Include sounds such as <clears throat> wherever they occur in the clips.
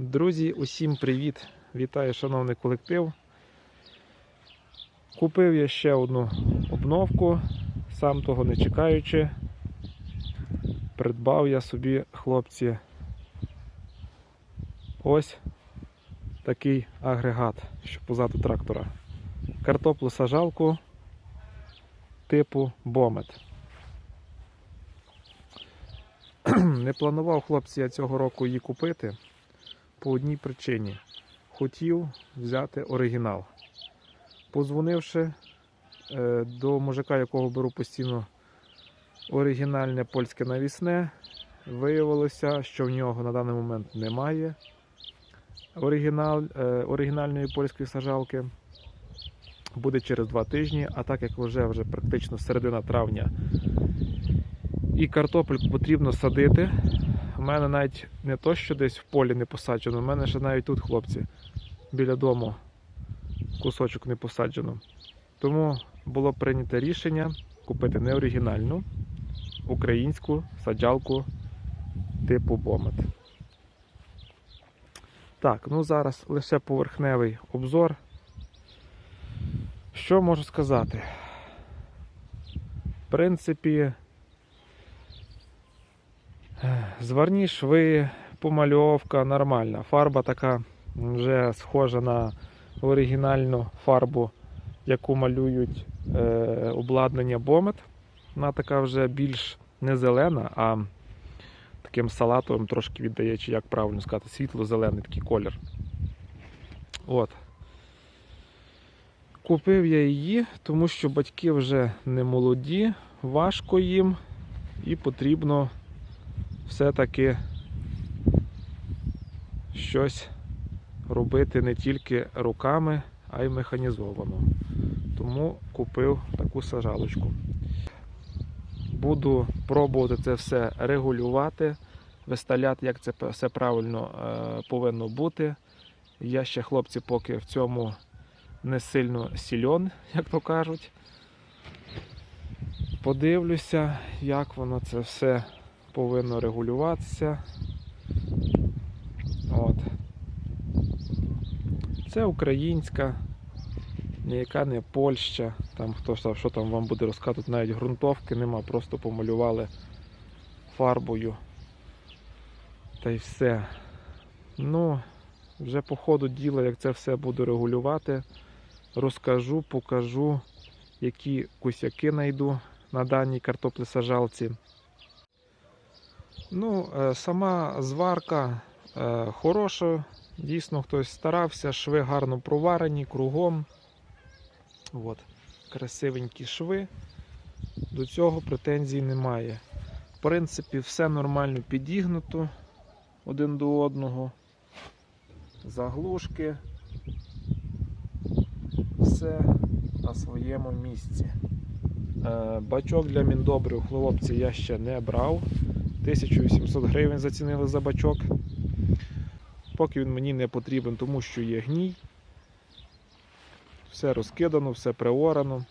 Друзі, усім привіт! Вітаю, шановний колектив. Купив я ще одну обновку, сам того не чекаючи. Придбав я собі, хлопці, ось такий агрегат, що позаду трактора. Картоплю сажалку типу Бомет. <clears throat> Не планував хлопці я цього року її купити по одній причині. Хотів взяти оригінал. Позвонивши е, до мужика, якого беру постійно оригінальне польське навісне, виявилося, що в нього на даний момент немає оригінал, е, оригінальної польської сажалки. Буде через два тижні, а так як вже, вже практично середина травня і картопельку потрібно садити. У мене навіть не то, що десь в полі не посаджено, у мене ще навіть тут, хлопці, біля дому кусочок не посаджено. Тому було прийнято рішення купити не оригінальну українську саджалку типу Бомет. Так, ну зараз лише поверхневий обзор. Що можу сказати? В принципі, Зварні шви, помальовка нормальна. Фарба така вже схожа на оригінальну фарбу, яку малюють е, обладнання Бомет. Вона така вже більш не зелена, а таким салатовим трошки віддає, чи як правильно сказати, світло-зелений такий колір. От. Купив я її, тому що батьки вже не молоді, важко їм і потрібно все-таки щось робити не тільки руками, а й механізовано. Тому купив таку сажалочку. Буду пробувати це все регулювати, виставляти, як це все правильно е, повинно бути. Я ще, хлопці, поки в цьому не сильно сільон, <laughs> як то кажуть. Подивлюся, як воно це все повинно регулюватися. От. Це українська, ніяка не Польща. Там хто що там вам буде розказувати, навіть ґрунтовки нема, просто помалювали фарбою. Та й все. Ну, вже по ходу діла, як це все буду регулювати, розкажу, покажу, які косяки знайду на даній картоплесажалці. Ну, е, сама зварка е, хороша, дійсно хтось старався, шви гарно проварені кругом. От, красивенькі шви. До цього претензій немає. В принципі, все нормально підігнуто один до одного. Заглушки. Все на своєму місці. Е, Бачок для міндобрив хлопці я ще не брав. 1800 гривень зацінили за бачок. Поки він мені не потрібен, тому що є гній. Все розкидано, все приорано.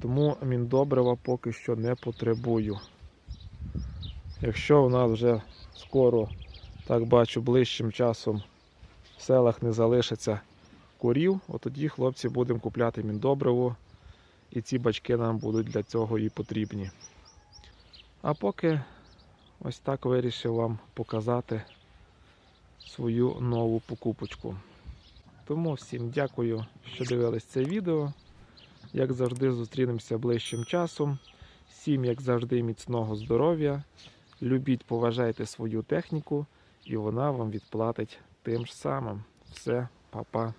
Тому міндобрива поки що не потребую. Якщо у нас вже скоро, так бачу, ближчим часом в селах не залишиться корів, от тоді хлопці будемо купляти міндобриво. І ці бачки нам будуть для цього і потрібні. А поки ось так вирішив вам показати свою нову покупочку. Тому всім дякую, що дивились це відео. Як завжди, зустрінемося ближчим часом. Всім, як завжди, міцного здоров'я. Любіть, поважайте свою техніку, і вона вам відплатить тим ж самим. Все, па-па.